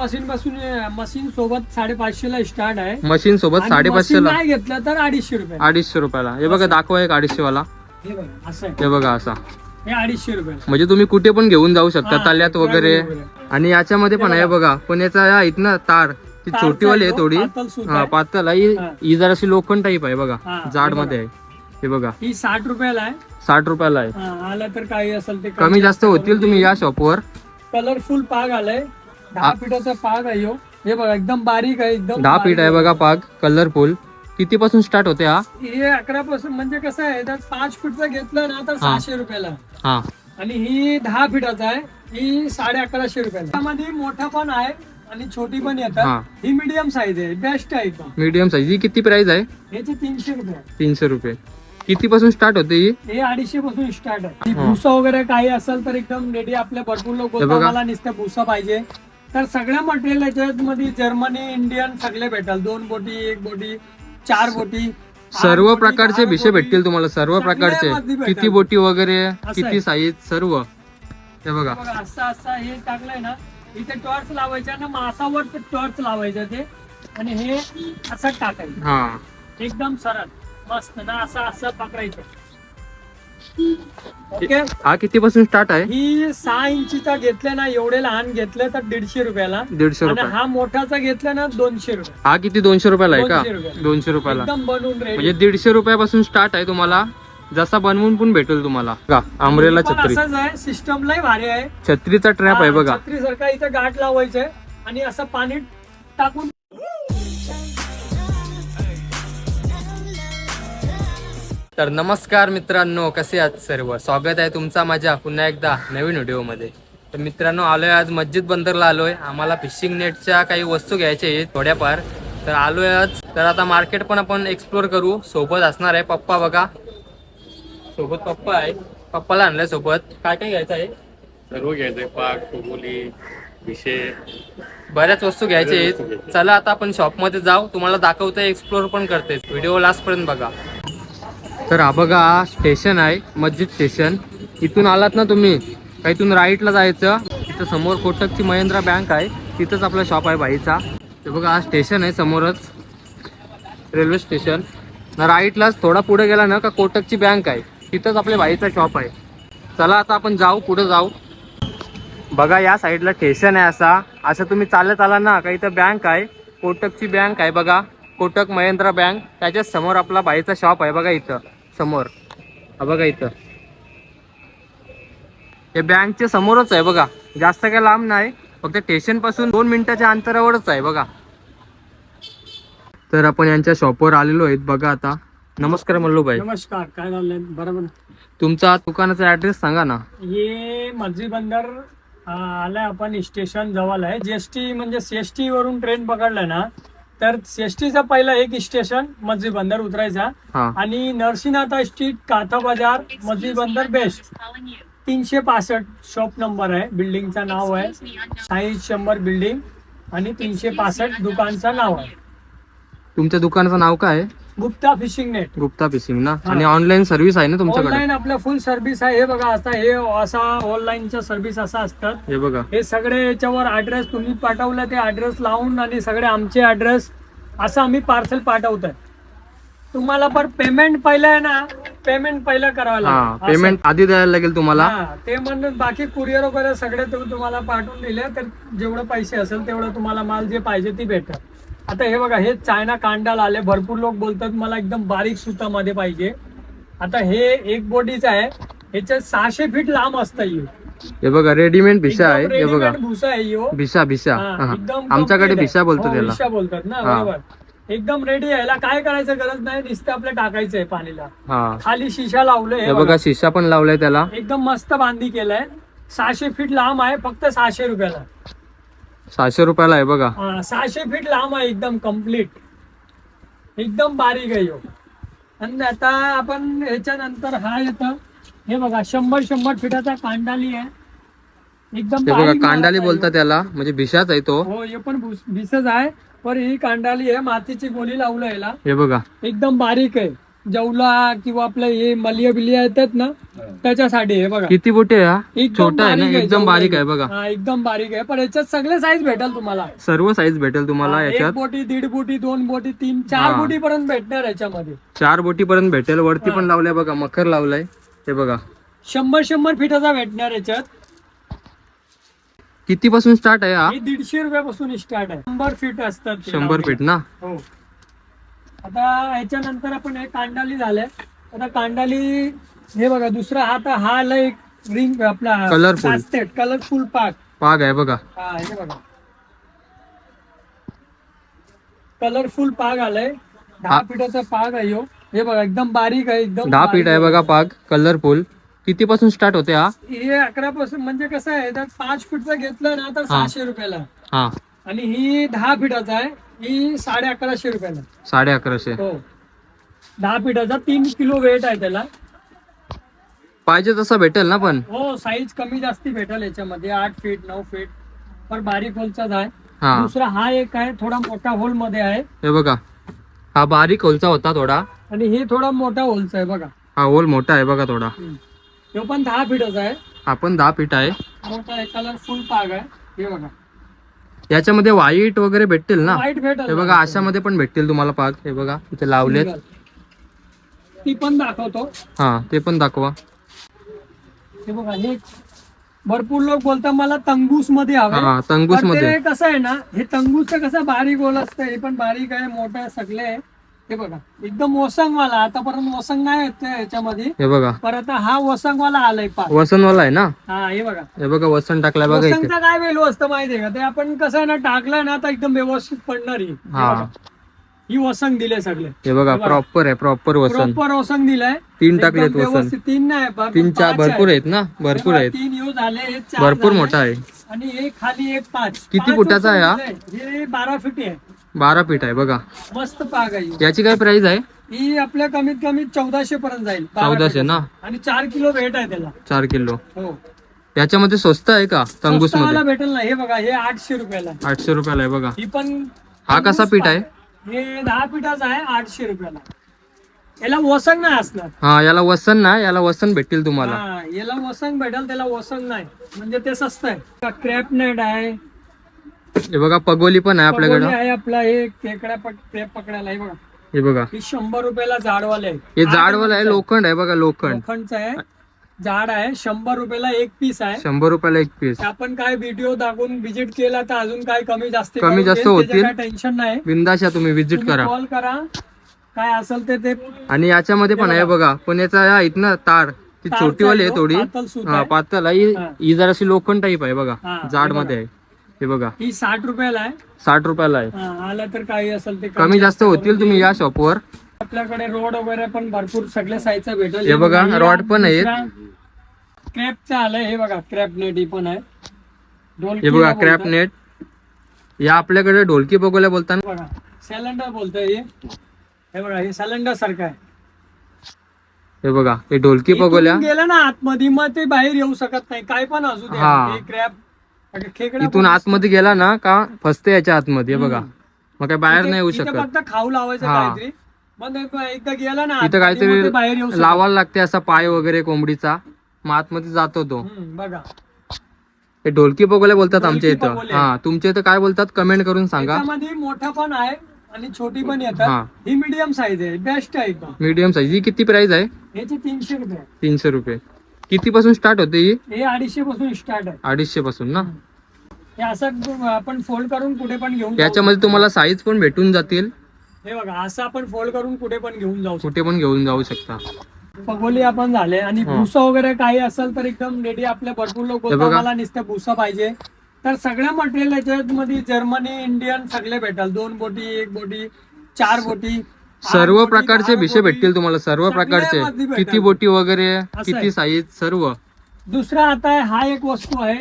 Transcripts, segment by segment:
Machine पासून machine सोबत साडेपाचशे ला स्टार्ट आहे. मशीन सोबत साडेपाचशे ला नाही घेतलं तर अडीचशे रुपये अडीचशे रुपयाला. हे बघा दाखवा एक अडीचशे वाला हे बघा असं आहे. हे बघा असा. हे अडीचशे रुपये म्हणजे तुम्ही कुठे पण घेऊन जाऊ शकता हा, ताल्यात वगैरे. वगैरे. आणि याच्यामध्ये पण आहे बघा. पण याचा या आहेत ना तार ती तारचा छोटीवाली आहे आहे तो, थोडी. पातळ सूत हा आहे. पातळ आहे. ही- हा. ही जराशी लोखंड टाईप आहे बघा हा, हे जाड. मध्ये आहे. हे बघा. ही साठ रुपयाला आहे. साठ रुपयाला आहे. हा, आलं तर काही असेल ते कमी जास्त होतील तुम्ही या शॉपवर कलरफुल पाग आलाय. दहा फीटाचा पाग आहे. हे बघा एकदम बारीक आहे एकदम दहा फीट आहे बघा पाग कलरफुल किती पासून स्टार्ट होते हा? हे अकरा पासून म्हणजे कसं आहे पाच फूटचं घेतलं ना तर सहाशे रुपयाला. हा. आणि ही दहा फीटाचा आहे ही साडे अकराशे रुपयाला. त्यामध्ये मोठा पण आहे आणि छोटी पण हा. येतात. ही. मीडियम साईज आहे बेस्ट आहे एकदम. मीडियम साईज ही किती प्राइस आहे? याची तीनशे रुपये. आहे. तीनशे रुपये. किती पासून स्टार्ट होते ही? हे अडीचशे पासून स्टार्ट आहे ही. भुसा वगैरे काही असेल तर एकदम रेडी आपल्या भरपूर लोक हे बघा. मला नुसतं भुसा पाहिजे. तर सगळ्या मटेरियल याच्यामध्ये जर्मनी इंडियन सगळे भेटाल. दोन बोटी एक बोटी चार बोटी सर्व प्रकारचे बोटी. भेटतील तुम्हाला सर्व प्रकारचे. किती बोटी वगैरे. किती साईज सर्व. हे बघा. असं असं हे टाकलंय ना इथे टॉर्च लावायचा ना मासावर टॉर्च लावायचं ते. आणि हे असं टाकायचं. हा. एकदम सरळ. मस्त ना असं असं पकडायचं. ओके. हा किती पासून स्टार्ट आहे? ही सहा इंचीचा घेतलं ना एवढे लहान घेतलं तर दीडशे रुपयाला. दीडशे आणि रुपये. हा मोठाचा घेतला ना दोनशे रुपये. हा किती? दोनशे रुपयाला आहे का? दोनशे रुपये. दोनशे रुपयाला. एकदम बनवून म्हणजे रेडी दीडशे रुपयापासून स्टार्ट आहे तुम्हाला. जसा बनवून पण भेटेल तुम्हाला. का आंब्रेला छत्री. असंच आहे सिस्टमलाही भारी आहे. छत्रीचा ट्रॅप आहे बघा. छत्री सारखा इथं गाठ लावायचंय आणि असं पाणी टाकून तर नमस्कार मित्रांनो कसे आहात सर्व? स्वागत आहे तुमचा माझ्या पुन्हा एकदा नवीन व्हिडिओमध्ये. तर मित्रांनो आलोय आज मस्जिद बंदरला आलोय. आम्हाला फिशिंग नेटच्या काही वस्तू घ्यायच्या आहेत थोड्याफार. तर आलोय आज. तर आता मार्केट पण आपण एक्सप्लोर करू. सोबत असणार आहे पप्पा बघा. सोबत पप्पा आहे. पप्पाला आणलंय सोबत. काय काय घ्यायचं आहे? सर्व घ्यायचंय. पाक फुगोली विषय बऱ्याच वस्तू घ्यायच्या आहेत. चला आता आपण शॉपमध्ये जाऊ. तुम्हाला दाखवतोय एक्सप्लोर पण करते व्हिडिओ लास्ट पर्यंत बघा. तर हा बघा हा स्टेशन आहे मस्जिद स्टेशन इथून आलात ना तुम्ही का इथून राईटला जायचं? इथं समोर कोटकची महिंद्रा बँक आहे तिथंच आपला शॉप आहे बाईचा ते बघा हा स्टेशन आहे समोरच रेल्वे स्टेशन ना राईटलाच थोडा पुढे गेला ना का कोटकची बँक आहे तिथंच आपल्या बाईचा शॉप आहे. चला आता आपण जाऊ पुढे जाऊ. बघा या साईडला स्टेशन आहे असा. असं तुम्ही चालत आला ना का इथं बँक आहे कोटकची बँक आहे बघा. कोटक महिंद्रा बँक त्याच्याच समोर आपला बाईचा शॉप आहे बघा इथं. समोर. हा बघा इथं. हे बँकच्या समोरच आहे बघा. जास्त काही लांब नाही. फक्त स्टेशनपासून दोन मिनिटाच्या अंतरावरच आहे बघा. तर आपण यांच्या शॉपवर आलेलो आहेत. बघा आता. नमस्कार मल्लूभाई नमस्कार. काय झालंय बरोबर तुमचा दुकानाचा ऍड्रेस सांगा ना. हे मस्जिद बंदर आलाय आपण स्टेशन जवळ आहे. जीएसटी म्हणजे सीएसटी वरून ट्रेन पकडलं ना. तर सीएसटीचा पहिला एक स्टेशन मस्जिद बंदर उतरायचा. हा. आणि नरसिंहनाथा स्ट्रीट काथा बाजार मस्जिद बंदर बेस्ट तीनशे पासष्ट शॉप नंबर आहे. बिल्डिंगचं नाव आहे. साई शंभर बिल्डिंग आणि तीनशे पासष्ट दुकानचं नाव आहे. तुमच्या दुकानाचं नाव काय आहे? Gupta fishing net. Gupta fishing ना. आणि ऑनलाईन सर्व्हिस आहे ना तुमच्याकडे? ऑनलाईन आपलं फुल सर्व्हिस आहे. हे बघा आता हे असा ऑनलाईनच्या सर्व्हिस असा असतात. हे बघा. हे सगळे याच्यावर ऍड्रेस तुम्ही पाठवलं ते ऍड्रेस लावून आणि सगळे आमचे ऍड्रेस असं आम्ही पार्सल पाठवतोय. तुम्हाला पण पेमेंट पहिलं आहे ना पेमेंट पहिलं करावं हा लागेल. पेमेंट आधी द्यायला लागेल तुम्हाला. हा, ते म्हणून बाकी कुरिअर वगैरे सगळे तुम्ही तुम्हाला पाठवून दिले तर जेवढे पैसे असेल तेवढं तुम्हाला माल जे पाहिजे ती भेटत. आता हे बघा हे चायना कांडाल आले. भरपूर लोक बोलतात मला एकदम बारीक सुतामध्ये पाहिजे. आता हे एक बोटीचं आहे. ह्याच्यात सहाशे फीट लांब असतं हे. हे बघा रेडीमेड भिसा आहे. हे बघा. भुसा आहे ह्यो. भिसा भिसा. हा, हा. एकदम आमच्याकडे complete आहे. भिसा बोलतो हो, त्याला भिसा बोलतात ना हा. बरोबर. एकदम रेडी आहे. याला काय करायचं गरज नाही नुसतं आपलं टाकायचं आहे पाणीला. हा. खाली शिशा लावलंय हे हे बघा. शिसा पण लावलाय त्याला. एकदम मस्त बांधी केलंय. सहाशे फीट लांब आहे फक्त सहाशे रुपयाला. सहाशे रुपयाला आहे बघा. हा, सहाशे फीट लांब आहे एकदम कंप्लीट एकदम बारीक आहे ह्यो. आणि आता आपण ह्याच्यानंतर हा येतं. हे बघा शंभर शंभर फीटाचा कांडाली आहे. एकदम बघा बारीक कांडाली माल आहे. बोलतात त्याला म्हणजे भिसाच आहे तो. ह्यो. हो हे पण भुस- भिसच आहे. पण ही कांडाली आहे मातीची गोली लावलं याला. हे बघा. एकदम बारीक आहे. जवला किंवा आपलं हे मलिया बिलिया येतात ना त्याच्यासाठी हे बघा. किती बोटी आहे हा? एकदम छोटा आहे ना? बारीक एकदम जवला बारीक हे. आहे बघा. हा एकदम बारीक आहे. पण याच्यात सगळे साईज भेटेल तुम्हाला. सर्व साईज भेटेल तुम्हाला एक याच्यात? बोटी दीड बोटी दोन बोटी तीन चार हा. बोटी पर्यंत भेटणार याच्यामध्ये. चार बोटी पर्यंत भेटेल. वरती पण लावलंय बघा मखर लावलाय. हे बघा. शंभर शंभर फिटाचा भेटणार याच्यात. किती पासून स्टार्ट आहे हा? ही दीडशे रुपयापासून स्टार्ट आहे. शंभर फीट असतात ते शंभर. फीट ना? हो. आता ह्याच्यानंतर आपण हे कांडाली झालंय. आता कांडाली हे बघा दुसरा हा आता हा आला एक रिंग आपला Colourful. कलरफुल पाक. पाग आहे बघा. हा हे बघा. कलरफुल पाग आलाय. दहा हा. फीटाचा पाग आहे ह्यो. हे बघा एकदम बारीक आहे एकदम दहा फीट आहे बघा पाग कलरफुल किती पासून स्टार्ट होते हा? हे अकरा पासून म्हणजे कसं आहे तर पाच फीटचं घेतलं ना तर सहाशे रुपयाला. हा. आणि ही दहा फीटाचा आहे. ही साडे अकराशे रुपयाला. साडे अकराशे. हो. दहा फीटाचा तीन किलो वेट आहे त्याला. पाहिजे तसा भेटेल ना पण? हो साईज कमी जास्ती भेटेल याच्यामध्ये. आठ फीट नऊ फीट पण बारीक होलचाच आहे हा. दुसरा हा एक आहे थोडा मोठा होलमध्ये आहे. हे बघा. हा बारीक होलचा होता थोडा. आणि हे थोडा मोठा होलचा आहे बघा. हा होल मोठा आहे बघा थोडा. तो पण दहा फीटाचा आहे. हा पण दहा फीट आहे. मोठा आहे कलरफुल पाग आहे. हे बघा. याच्यामध्ये व्हाईट वगैरे भेटतील ना? वाईट भेटेल हे बघा अशामध्ये पण भेटतील तुम्हाला पाग हे बघा इथे लावलेत. ती पण दाखवतो. हा ते पण दाखवा. हे बघा हे भरपूर लोक बोलतात मला तंगूसमध्ये हवे हा तंगूसमध्ये कसं आहे ना हे तंगूसचं कसं बारीक गोल असतं हे पण बारीक आहे मोठं आहे सगळे आहे. हे बघा एकदम वसंगवाला आतापर्यंत वसंग नाही येत त्या ह्याच्यामध्ये. हे बघा. पर आता हा वसंगवाला आलाय पाक वसनवाला आहे ना? हा हे बघा. हे बघा वसन टाकलाय बघा इथे. वसंगचा काय वेलू असतं माहितीये का? ते आपण कसं आहे ना टाकलं ना आता एकदम व्यवस्थित पडणार ही हे. वसंग दिले सगळे. हे बघा प्रॉपर आहे प्रॉपर वसन प्रॉपर वसंग दिलाय तीन एकदम टाकलेत वसन व्यवस्थित तीन नाही तीन चार पाच भरपूर आहे. आहेत ना? भरपूर आहेत. तीन यूज झाले हे चार भरपूर झाले. मोठा आहे. आणि एक खाली एक पाच. किती पाच फुटाचा आहे हा? वसंग. हे बारा फुटी आहे. बारा फीट आहे बघा. मस्त पाग आहे. याची काय प्राइस आहे? ही आपल्या कमीत कमी चौदाशे पर्यंत जाईल. चौदाशे. ना? आणि चार किलो वेट आहे त्याला. चार किलो. हो. याच्यामध्ये स्वस्त आहे का? तंगूसमध्ये भेटेल ना. हे बघा हे आठशे रुपयाला. आठशे रुपयाला आहे बघा. ही पण हा कसा पीठ आहे? हे दहा पिठाचा आहे आठशे रुपयाला. याला वसंग नाही असणार. हा याला वसन ना याला वसन भेटतील तुम्हाला. याला वसंग भेटेल त्याला वसंग नाही. म्हणजे ते स्वस्त आहे. क्रॅप नेट आहे. हे बघा पगोली पण आहे पगोली आपल्याकडं आहे आपला हे खेकडा पक पकडायला हे बघा. हे बघा. ही शंभर रुपयाला जाडवाले आहे हे जाडवाला आहे लोखंड आहे बघा लोखंड. लोखंडचं आहे. जाड आहे शंभर रुपयाला एक पीस आहे. शंभर रुपयाला एक पीस. आपण काय व्हिडिओ दाखवून व्हिजिट केला तर अजून काय कमी जास्त कमी जास्त होतील. काय टेन्शन नाही. बिंदाशा तुम्ही विजिट करा. कॉल करा. काय असेल ते ते आणि याच्यामध्ये पण आहे बघा. पण याचा या इथनं तार. ती तारचा छोटीवाली आहे आहे थोडी. पातळ सूत हा आहे. पातळ आहे. ही- हा. ही जराशी लोखंड टाईप आहे बघा हा, जाड हे मध्ये आहे. हे बघा. ही साठ रुपयाला आहे. साठ रुपयाला आहे. हा, आलं तर काही असेल ते कमी जास्त होतील तुम्ही या शॉपवर आपल्याकडे रोड वगैरे पण भरपूर सगळ्या साईजचा भेटेल. हे बघा, rod पण आहेत. क्रॅपचं आलंय हे बघा क्रॅप नेट ही पण आहे. हे बघा बोलतात. क्रॅप नेट या आपल्याकडे ढोलकी बघूया बोलताना बघा सिलेंडर बोलतोय हे. हे बघा हे सिलेंडर सारखं आहे. हे बघा हे ढोलकी बघूया गेलं ना आतमध्ये मग ते बाहेर येऊ शकत नाही. काय पण असू हा. दे क्रॅप इथून आतमध्ये गेला ना का फसते याच्या आतमध्ये बघा. मग काय बाहेर नाही येऊ शकत. फक्त खाऊ लावायचं. काहीतरी. मग ते एकदा गेला ना इथं बाहेर येऊ काहीतरी शकत. लावायला लागते असा पाय वगैरे कोंबडीचा. मग आतमध्ये जातो तो. बघा. हे ढोलकी बघूया बोलतात आमच्या इथं. हा तुमच्या इथं काय बोलतात? कमेंट करून सांगा. मोठा पण आहे आणि छोटी पण. येतात. ही. मीडियम साईज आहे. बेस्ट आहे मीडियम साईज ही किती प्राइस आहे? ह्याची तीनशे रुपये. आहे. तीनशे रुपये. किती पासून स्टार्ट होते ही? हे अडीचशे पासून स्टार्ट आहे. अडीचशे पासून ना? हे असं आपण फोल्ड करून कुठे पण घेऊन जाऊ याच्यामध्ये तुम्हाला साईज पण भेटून जातील. शकतो. हे बघा असं आपण फोल्ड करून कुठे पण घेऊन जाऊ कुठे पण घेऊन जाऊ शकता. शकतो पगोली आपण झाले आणि हा. भुसा वगैरे काही असेल तर एकदम रेडी आपले भरपूर लोक हे बघा. मला नुसतं भुसा पाहिजे. तर सगळ्या मटेरियल याच्यामध्ये जर्मनी इंडियन सगळे भेटाल. दोन बोटी एक बोटी चार बोटी. सर्व प्रकारचे बोटी. भेटतील तुम्हाला सर्व प्रकारचे. किती बोटी वगैरे आहे. किती साईज सर्व. दुसरा आता हा एक वस्तू आहे.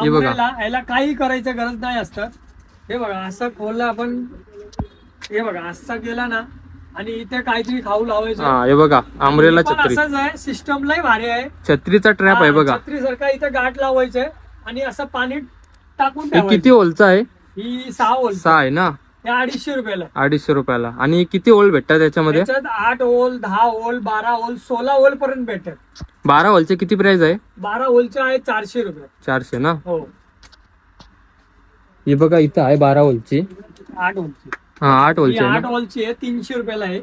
हे बघा. याला काही करायचं गरज नाही असतं. हे बघा असं खोललं आपण. हे बघा असं गेला ना आणि इथे काहीतरी खाऊ लावायचं. हा हे बघा हे पण छत्री. असंच आहे सिस्टम लय भारी आहे. छत्रीचा ट्रॅप आहे बघा. छत्री सारखा इथे गाठ लावायचंय आणि असं पाणी टाकून हे किती ठेवायचं. होलचा आहे? ही सहा ओल सहा आहे ना? अडीचशे रुपयाला. अडीचशे रुपयाला. आणि किती ओळ भेटतात त्याच्यामध्ये? त्याच्यात आठ ओल दहा ओल बारा ओल सोळा ओल पर्यंत भेटत बारा ओलचे किती प्राइस आहे? बारा ओलचे आहे चारशे रुपये. चारशे ना? हो. ही बघा इथं आहे बारा ओलची. आठ ओलची. हा आठ ही ओलची आहे आठ ना ओलची आहे तीनशे रुपयाला आहे.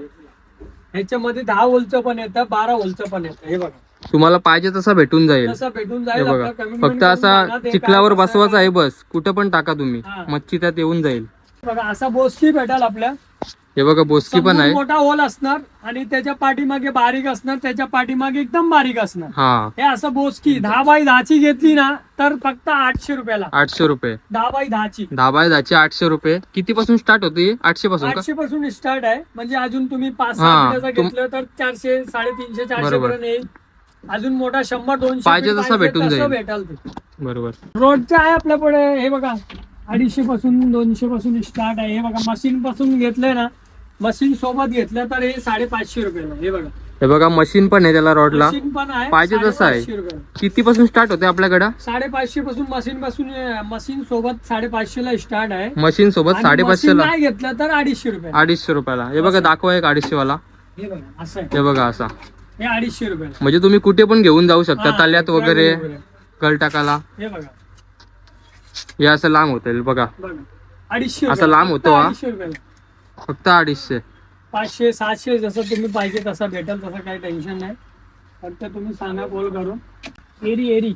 ह्याच्यामध्ये दहा ओलचं पण येतं बारा ओलचं पण येतं. हे बघा. तुम्हाला पाहिजे तसा भेटून जाईल. तसं भेटून हे जाईल बघा. आपलं कमी फक्त असा चिखलावर कसं बसवायचा आहे बस. कुठं पण टाका तुम्ही. हा. मच्छी त्यात येऊन जाईल. बघा असा बोसकी भेटाल आपल्या. हे बघा बोसकी पण आहे. मोठा ओल असणार आणि त्याच्या पाठीमागे बारीक असणार त्याच्या पाठीमागे एकदम बारीक असणार. हा. असं बोसकी दहा बाय दहाची घेतली ना तर फक्त आठशे रुपयाला. आठशे रुपये. दहा बाय दहाची. दहा बाय दहाचे आठशे रुपये. किती पासून स्टार्ट होते? आठशे पासून आठशे पासून स्टार्ट आहे. म्हणजे अजून तुम्ही पाच सहा घेतलं तर चारशे साडेतीनशे चारशे. पर्यंत येईल. अजून मोठा शंभर दोनशे पाहिजे तसा भेटून. भेटाल बरोबर. रोडचं आहे आपल्याकडे हे बघा. अडीचशे पासून दोनशे पासून स्टार्ट आहे. हे बघा मशीन पासून घेतलंय ना मशीन सोबत घेतलं तर हे साडेपाचशे रुपयाला हे बघा. हे बघा मशीन पण आहे त्याला रॉडला मशीन पण आहे पाहिजे तसं आहे. रुपयाला. किती पासून स्टार्ट होते आपल्याकडं? साडेपाचशे पासून मशीन पासून मशीन सोबत साडेपाचशे ला स्टार्ट आहे. मशीन सोबत आणि साडेपाचशे machine ला. नाही घेतलं तर अडीचशे रुपये अडीचशे रुपयाला हे बघा दाखवा एक अडीचशे वाला. हे बघा असं आहे. हे बघा असा. हे अडीचशे रुपये म्हणजे तुम्ही कुठे पण घेऊन जाऊ शकता ताल्यात वगैरे वगैरे. गल टाकाला हे बघा. हे असं लांब होतं बघा. बघा. अडीचशे असं. लांब फक्त होतो हा? अडीचशे रुपयाला फक्त अडीचशे. पाचशे सातशे जसं तुम्ही पाहिजे तसं भेटेल तसं काही टेन्शन नाही. फक्त तुम्ही सांगा कॉल करून. एरी एरी.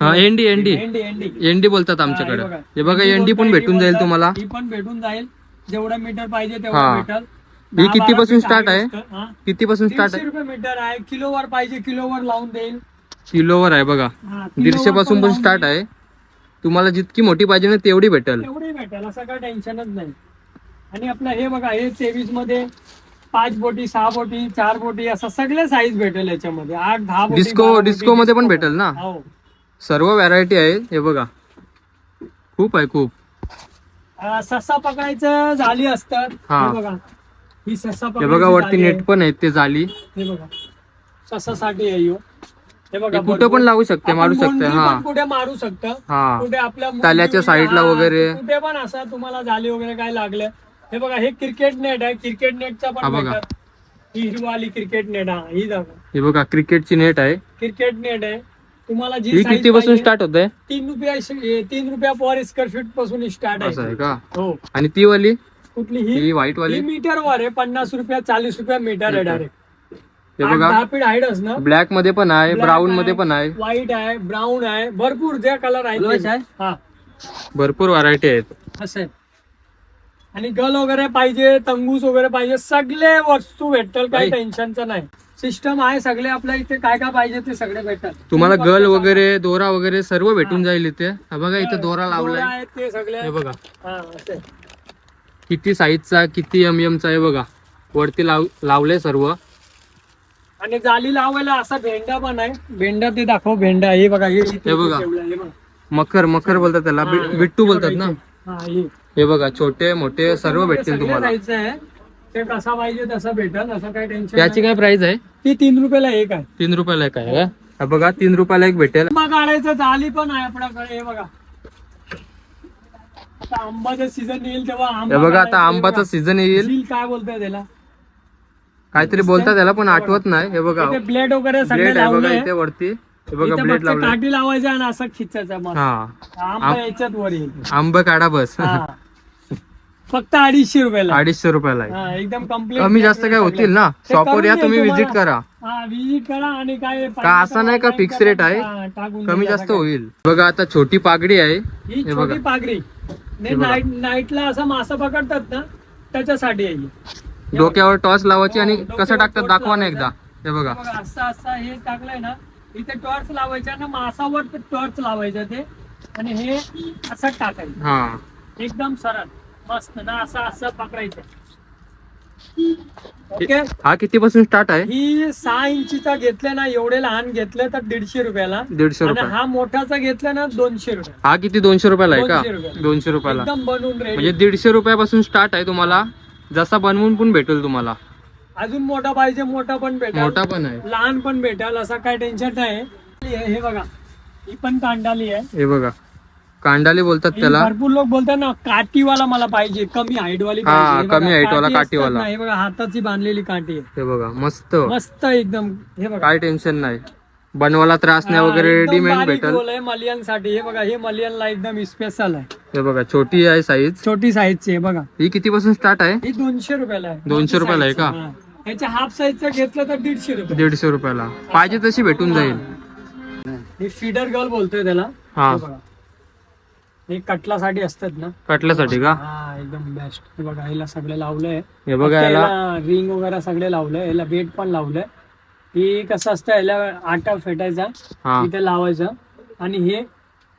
हा एंडी एंडी. एंडी एंडी. एंडी बोलतात हा, आमच्याकडे. हे बघा. हे बघा एंडी पण भेटून जाईल. तुम्हाला. ही पण भेटून जाईल. जेवढं मीटर पाहिजे हा. तेवढं भेटल. ही दहा किती बारा पासून feet start आहे? हा. किती पासून स्टार्ट रुपये मीटर आहे. किलोवर पाहिजे किलोवर लावून देईल. किलोवर आहे बघा. हा, दीडशे पासून पण लावून स्टार्ट देईल. आहे. तुम्हाला जितकी मोठी पाहिजे ना तेवढी भेटेल. तेवढी भेटेल असं काय टेन्शनच नाही. आणि आपलं हे बघा हे तेवीसमध्ये पाच बोटी सहा बोटी चार बोटी असं सगळे साईज भेटेल याच्यामध्ये. आठ दहा बोटी डिस्को बारा बोटी, डिस्को मध्ये पण. भेटेल ना? हो. सर्व व्हरायटी आहे हे बघा. खूप आहे खूप. अं, ससा पकडायचं जाली असतात हा. हे बघा. ही ससा हे पकडायची बघा वरती जाळी आहे. नेट पण आहेत ते झाली हे बघा. ससासाठी आहे ह्यो. हे बघा कुठं भरपूर. पण लावू शकते मारू शकते हा. कुठे मारू शकतं? हा. कुठे आपल्या ताल्याच्या साईडला वगैरे. कुठे पण असं तुम्हाला झाली वगैरे काय लागलं. हे बघा हे क्रिकेट नेट आहे. क्रिकेट नेटचा पण बघा. ही हिरवाली क्रिकेट नेट हा ही दाखवा हे बघा क्रिकेटची नेट आहे. क्रिकेट नेट आहे. तुम्हाला जी किती पासून स्टार्ट होते? तीन रुपया तीन रुपया पर स्क्वेअर फीटपासून स्टार्ट आहे. आहे का? हो. आणि ती वाली? कुठली ही? व्हाईट वाली? मीटर वर आहे. पन्नास रुपया चाळीस रुपया मीटर आहे. डायरेक्ट हे बघा. ब्लॅकमध्ये पण आहे Black ब्राऊन आहे, मध्ये पण आहे. व्हाईट आहे ब्राऊन आहे. भरपूर जे कलर आहे ते. हा. भरपूर व्हरायटी आहेत. असं. आहे आणि गल वगैरे पाहिजे तंगूस वगैरे पाहिजे सगळे वस्तू भेटतील काही बाई. टेन्शनचं नाही. सिस्टम आहे सगळे आपल्या इथे काय काय पाहिजे ते सगळे भेटतात. तुम्हाला तुम्ही गल वगैरे दोरा वगैरे सर्व भेटून. जाईल इथे. हा बघा इथे. दोरा लावलाय. आहेत ते सगळे. हे बघा. हा असं. आहे. किती साईजचा किती एम एम चा आहे बघा. वरती लाव लावले सर्व. आणि जाली लावायला असा भेंडा पण आहे भेंडा ते दाखव भेंडा हे बघा हे इथे बघा. ठेवलं आहे, हे बघा. मखर मखर बोलतात त्याला बि- बिट्टू बोलतात ना. हा, हे. हे बघा छोटे मोठे सर्व भेटतील सगळ्या तुम्हाला size चं आहे ते कसा पाहिजे तसं भेटेल असं काही टेन्शन त्याची काय प्राइस आहे ती तीन रुपयाला एक आहे तीन रुपयाला एक आहे का? हा बघा तीन रुपयाला एक भेटेल आंबा काढायचं जाली पण आहे आपल्याकडे हे बघा आता आंबाचं सीझन येईल तेव्हा हे आंबा बघा आता काढायचं, हे आंबाचा बघा. सीझन येईल काय बोलताय त्याला काहीतरी बोलतात त्याला पण आठवत नाही. हे बघा. ब्लेड वगैरे सगळे आहे बघा लावले इथे वरती. हे बघा ब्लेड लावले काठी लावायचं आणि असं खिचायचं मग हा. आंबा याच्यात वर येईल. आंबा काढा बस. हा. फक्त अडीचशे रुपयाला. अडीचशे रुपयाला आहे. हा, एकदम कंप्लीट कमी जास्त काय होतील ना? शॉपवर या तुम्ही विजिट करा. हा विजिट करा आणि काय का असं नाही का फिक्स रेट आहे? कमी जास्त होईल. बघा आता छोटी पागडी आहे. ही हे बघा. छोटी पागरी हे बघा. नाईट नाईटला असं मासा पकडतात ना त्याच्यासाठी आहे ही. डोक्यावर टॉर्च लावायची आणि कसं टाकतात दाखवा ना. एकदा. हे बघा. असं असं हे टाकलंय ना इथे टॉर्च लावायचा ना मासावर टॉर्च लावायचं ते. आणि हे असं टाकायचं. हा. एकदम सरळ. मस्त ना असं असं पकडायचं. ओके? हा किती पासून स्टार्ट आहे? ही सहा इंचीचा घेतलं ना एवढे लहान घेतलं तर दीडशे रुपयाला. दीडशे रुपये. हा मोठाचा घेतला ना दोनशे रुपये. हा किती? दोनशे रुपयाला आहे का? दोनशे रुपयाला. एकदम बनवून म्हणजे दीडशे रुपयापासून स्टार्ट आहे तुम्हाला. जसा बनवून पण भेटेल तुम्हाला. अजून मोठा पाहिजे मोठा पण भेटेल. मोठा पण आहे. लहान पण भेटेल असं काय टेन्शन नाही हे हे बघा ही पण कांडाली आहे. हे बघा कांडाली बोलतात हे त्याला. भरपूर लोक बोलतात ना काठीवाला मला पाहिजे कमी हाईट वाली हा, पाहिजे. हे कमी height वाला काठी असतात काठीवाला. ना, हे बघा हाताची बांधलेली काठी आहे. हे बघा मस्त. मस्त एकदम हे बघा. काय टेन्शन नाही. बनवायला त्रास नाही वगैरे रेडीमेड भेटल. मलियनसाठी हे बघा हे मलियनला एकदम स्पेशल आहे. हे बघा छोटी आहे साईज छोटी साईजची आहे बघा. ही किती पासून स्टार्ट आहे? ही दोनशे रुपयाला आहे. 200 रुपयाला आहे का? हा. याच्या हाफ साईजचं घेतलं तर दीडशे रुपये. दीडशे रुपयाला. पाहिजे तशी भेटून जाईल. हे फीडर गर्ल बोलतोय त्याला. हा. हे बघा. हे कटलासाठी असतात ना. कटल्यासाठी का? हा एकदम बेस्ट हे बघा याला सगळे लावलंय. हे बघा याला रिंग वगैरे सगळे लावलंय. याला बेट पण लावलंय. ही कसं असतं याला आटा फेटायचा. हा. इथे लावायचं. आणि हे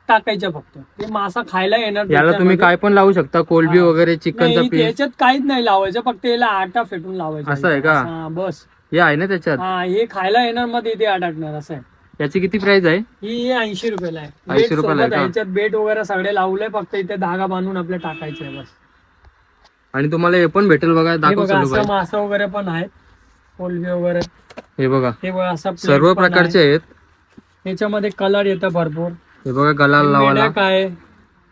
टाकायचं फक्त. ते मासा खायला येणार याला तुम्ही. काय पण लावू शकता कोलबी हा. वगैरे नाही, पीस. याच्यात काहीच नाही लावायचं फक्त याला आटा फेटून लावायचं असं आहे का? हा, बस. हे आहे ना त्याच्यात? हा हे खायला येणार मध्ये इथे अडकणार असं आहे. याची किती प्राइस आहे? ही ऐंशी रुपयाला आहे. 80 बेट रुपयाला आहे सोबत का? आहे. याच्यात बेट वगैरे सगळे लावले फक्त इथे धागा बांधून आपल्या टाकायचं आहे बस. आणि तुम्हाला हे पण भेटेल बघा हे दाखव बघा असं मासा वगैरे पण आहेत कोलबी वगैरे. हे बघा. हे बघा असं सर्व आहे. प्रकारचे आहेत. याच्यामध्ये कलर येतं भरपूर. हे बघा गलाला लावायला. मेढक आहे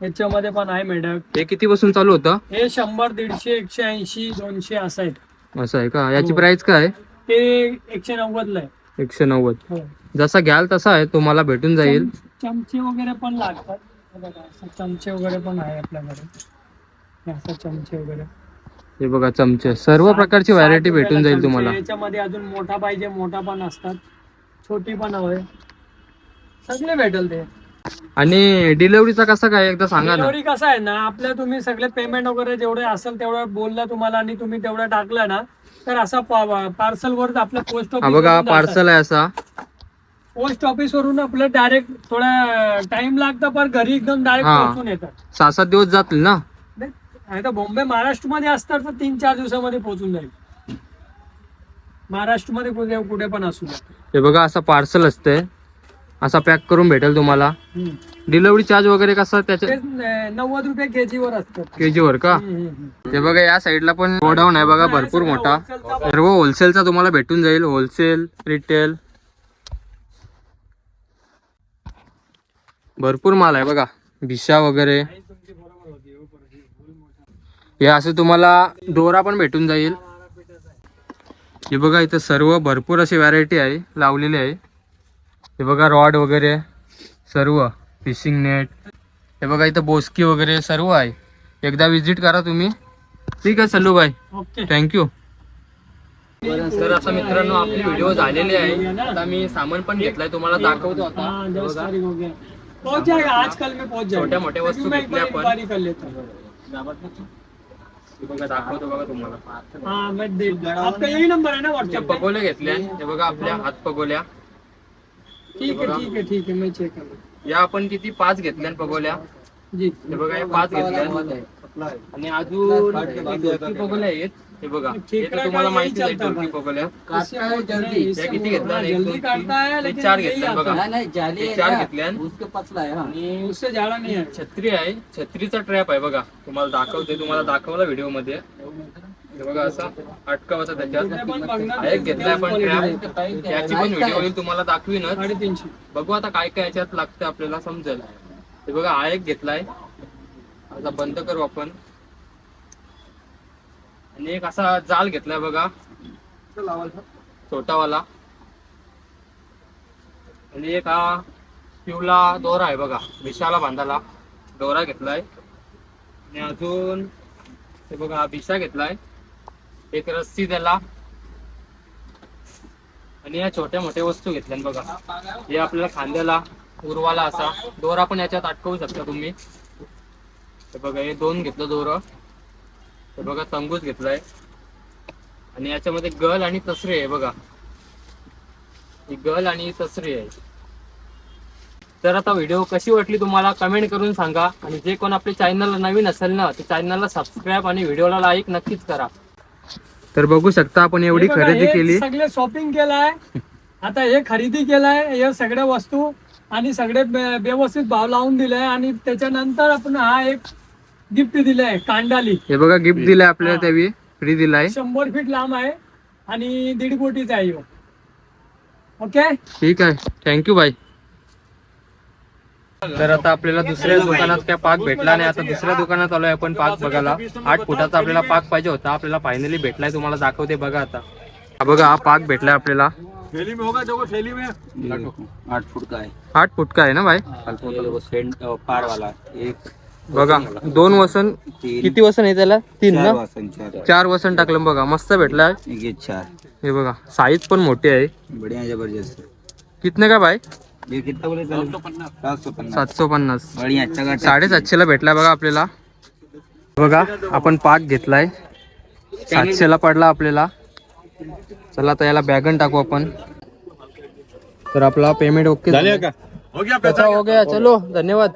याच्यामध्ये पण आहे मेढक हे किती पासून चालू होतं? हे शंभर दीडशे एकशे ऐंशी दोनशे असं आहेत. असं आहे का? याची हो. प्राइस काय ते एकशे नव्वद ला आहे. एकशे नव्वद. हो. जसा घ्याल तसा आहे तुम्हाला भेटून जाईल. चम- चमचे वगैरे पण लागतात. हे बघा, असं चमचे वगैरे पण आहे आपल्याकडे. हे असं चमचे वगैरे. हे बघा चमचे. सर्व प्रकारची साठ व्हरायटी भेटून जाईल चमचे. तुम्हाला. याच्यामध्ये अजून मोठा पाहिजे मोठा पण असतात. छोटी पण हवे. सगळे भेटेल ते. आणि डिलिव्हरीचा कसा काय एकदा सांगा ना. डिलिव्हरी कसं आहे ना आपल्या तुम्ही सगळे पेमेंट वगैरे जेवढे असेल तेवढं बोलला तुम्हाला आणि तुम्ही तेवढं टाकलं ना तर असा पार्सल वर आपल्या पोस्ट हा बघा पार्सल आहे असा. पोस्ट ऑफिस वरून आपलं डायरेक्ट थोडा टाइम लागतं पण घरी एकदम डायरेक्ट हा. पोहोचून येतात. सहा सात दिवस जातील ना? नाही तर बॉम्बे महाराष्ट्रमध्ये असतात तर तीन चार दिवसामध्ये पोहोचून जाईल. महाराष्ट्रमध्ये कुठे कुठे पण असू हे बघा असा पार्सल असते असा पॅक करून भेटेल तुम्हाला. डिलिव्हरी चार्ज वगैरे कसा त्याच्या नव्वद रुपये केजी वर असतात केजी वर का. ते बघा या साईडला पण गोडाऊन आहे बघा भरपूर मोठा. सर्व होलसेलचा तुम्हाला भेटून जाईल होलसेल रिटेल भरपूर माल आहे बघा भिशा वगैरे. हे असं तुम्हाला दोरा पण भेटून जाईल. हे बघा इथं सर्व भरपूर अशी व्हरायटी आहे लावलेली आहे. हे बघा रॉड वगैरे सर्व फिशिंग नेट. हे बघा इथं बोस्की वगैरे सर्व आहे. एकदा विजिट करा तुम्ही. ठीक आहे सल्लू भाई ओके थँक्यू तर आता मित्रांनो आपली व्हिडिओ झालेली आहे. आता मी सामान पण घेतलाय तुम्हाला दाखवतो आता. हाँ हे दस बघा. तारीख हो गया. पहुंच जाएगा आज कल में छोट्या मोठ्या वस्तू घेतल्या आपण. दाखवतो बघा तुम्हाला. हाँ है हे पे पगोल्या घेतल्या हे बघा आपल्या हात पगोल्या. ठीक है ठीक है ठीक है मैं चेक कर या आपण किती? पाच घेतल्या पगोल्या जी. हे बघा या पाच घेतल्या आणि अजून पगोल्या आहेत. हे बघा. हे तर तुम्हाला माहिती आहे धोती पगोल्या इससे बहुत जल्दी. या इससे किती घेतल्या एक, जल्दी दोन, काटता है तीन, लेकिन चार घेतल्या बघा. है। नहीं जाली चार घेतल्या उसके पतला आणि उससे ज्यादा नहीं है छत्री आहे. छत्रीचा ट्रॅप आहे बघा. तुम्हाला दाखवते तुम्हाला दाखवला व्हिडिओमध्ये. बघा असा त्याच्यात पण बघणार हा एक घेतलाय आपण quality ट्रॅप आहे. याची पण व्हिडिओ तुम्हाला दाखवीनच. बघू आता काय काय याच्यात लागतं आपल्याला समजेल. हे बघा हा एक घेतलाय. आता बंद करू आपण. आणि एक असा जाल घेतलाय बघा. छोटावाला. आणि एक हा पिवला दोरा आहे बघा विशाला बांधाला. दोरा घेतलाय. आणि अजून हे बघा हा भिसा घेतलाय. एक रस्सी त्याला. आणि या छोट्या मोठ्या वस्तू घेतल्या बघा. हे आपल्याला खांद्याला उरवाला असा. दोरा पण याच्यात अटकवू शकता तुम्ही. बघा हे दोन घेतलं दोर. हे बघा तंबूच घेतलाय. आणि याच्यामध्ये गल आणि तसरी आहे बघा. ही गल आणि तसरी आहे. तर आता व्हिडिओ कशी वाटली तुम्हाला कमेंट करून सांगा. आणि जे कोण आपल्या चॅनलला नवीन असेल ना ते चॅनलला सबस्क्राईब आणि व्हिडिओला लाईक नक्कीच करा. तर बघू शकता आपण एवढी खरेदी केली. सगळे शॉपिंग केलाय. आता हे खरेदी केलाय हे सगळ्या वस्तू आणि सगळे व्य- व्यवस्थित भाव लावून दिलाय आणि त्याच्यानंतर आपण हा एक गिफ्ट दिलाय कांडाली. हे बघा गिफ्ट दिलाय आपल्याला. त्यावेळी फ्री दिलाय. शंभर फीट लांब आहे आणि दीड कोटीचा आहे. ओके ठीक आहे. थँक्यू बाय तर आता आपल्याला दुसऱ्या दुकानात काय पाक भेटला नाही. आता दुसऱ्या दुकानात आलोय आपण पाक बघायला. आठ फुटाचा आपल्याला पाक पाहिजे होता. आपल्याला फायनली भेटलाय. तुम्हाला दाखवते बघा आता. हा बघा हा पाक भेटलाय आपल्याला. आठ फुट का है आठ फूट का आहे ना भाई? सेंट अ, पार वाला. एक बघा दोन वसन तीन. किती वसन आहे त्याला? तीन चार ना? वासन चार चार वसन टाकलं. बघा मस्त भेटलाय. एक ये चार. हे बघा साईज पण मोठी आहे. बढ़िया जबरदस्त. कितने का भाई? सातशे पन्नास बढ़िया अच्छा का साडेसातशेला भेटलाय बघा आपल्याला. बघा आपण पाक घेतलाय. सातशेला पडला आपल्याला. चला आता याला बॅगन टाकू आपण. तर आपला पेमेंट ओके हो गया चलो धन्यवाद.